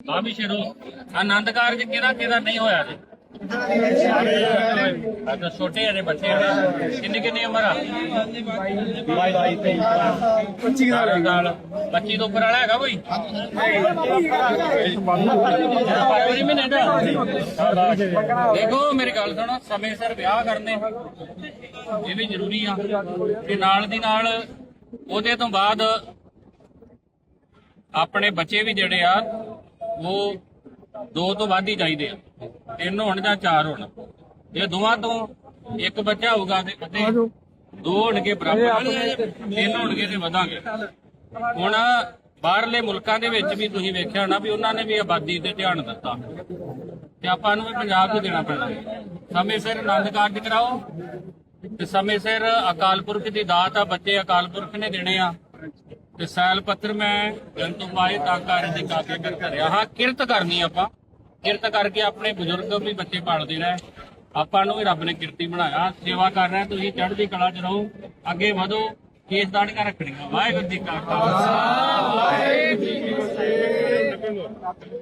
ਆ ਵੀ ਸ਼ੁਰੂ ਆਨੰਦ ਕਾਰਜ ਕਿਹੜਾ ਕਿਹੜਾ ਨਹੀਂ ਹੋਇਆ ਜੀ? ਆ ਤਾਂ ਛੋਟੇ ਹਰੇ ਬੱਚੇ ਆ ਨਾ। ਕਿੰਨੀ ਕਿੰਨੀ ਉਮਰ ਆ? 25 ਸਾਲ 25 ਤੋਂ ਉੱਪਰ ਵਾਲਾ ਹੈਗਾ ਕੋਈ? ਦਾ ਦੇਖੋ ਮੇਰੀ ਗੱਲ ਸੁਣੋ ਸਮੇਂ ਸਿਰ ਵਿਆਹ ਕਰਨੇ ਇਹ ਵੀ ਜ਼ਰੂਰੀ ਆ। ਤੇ ਨਾਲ ਦੀ ਨਾਲ ਉਹਦੇ ਤੋਂ ਬਾਅਦ ਆਪਣੇ ਬੱਚੇ ਵੀ ਜਿਹੜੇ ਆ ਉਹ ਦੋ ਤੋਂ ਵੱਧ ਹੀ ਚਾਹੀਦੇ ਆ। ਤਿੰਨ ਹੋਣ ਜਾਂ ਚਾਰ ਹੋਣ। ਜੇ ਦੋਵਾਂ ਤੋਂ ਇੱਕ ਬੱਚਾ ਹੋਊਗਾ ਤੇ ਅਤੇ ਦੋ ਹੋਣਗੇ ਬਰਾਬਰ। ਤਿੰਨ ਹੋਣਗੇ ਤੇ ਵਧਾਂਗੇ। ਹੁਣ ਬਾਹਰਲੇ ਮੁਲਕਾਂ ਦੇ ਵਿੱਚ ਵੀ ਤੁਸੀਂ ਵੇਖਿਆ ਹੋਣਾ ਵੀ ਉਹਨਾਂ ਨੇ ਵੀ ਆਬਾਦੀ ਤੇ ਧਿਆਨ ਦਿੱਤਾ। ਤੇ ਆਪਾਂ ਨੂੰ ਵੀ ਪੰਜਾਬ 'ਚ ਦੇਣਾ ਪੈਣਾ। ਸਮੇਂ ਸਿਰ ਆਨੰਦ ਕਾਰਜ ਕਰਾਓ। ਤੇ ਸਮੇਂ ਸਿਰ ਅਕਾਲ ਪੁਰਖ ਦੀ ਦਾਤ ਆ ਬੱਚੇ ਅਕਾਲ ਪੁਰਖ ਨੇ ਦੇਣੇ ਆ। ਤੇ ਪੱਤਰ ਮੈਂ ਜੰਤੂ ਤਾਂ ਕਾਰਜ ਦੇ ਕਾਕੇ ਕਰ ਕਰਿਆ ਹਾਂ, ਕਿਰਤ ਕਰਨੀ ਆਪਾਂ। ਕਿਰਤ ਕਰਕੇ ਆਪਣੇ ਬਜ਼ੁਰਗ ਵੀ ਬੱਚੇ ਪਾਲਦੇ ਰਹੇ ਆਪਾਂ ਨੂੰ ਵੀ ਰੱਬ ਨੇ ਕਿਰਤੀ ਬਣਾਇਆ। ਸੇਵਾ ਕਰ ਰਹੇ ਤੁਸੀਂ ਚੜ੍ਹਦੀ ਕਲਾ ਚ ਰਹੋ। ਅੱਗੇ ਵਧੋ। ਕੇਸ ਦਾੜੀਆਂ ਰੱਖਣੀਆਂ ਵਾਹਿਗੁਰੂ ਜੀ ਕਾ ਖਾਲਸਾ ਵਾਹਿਗੁਰੂ ਜੀ ਕੀ ਫਤਿਹ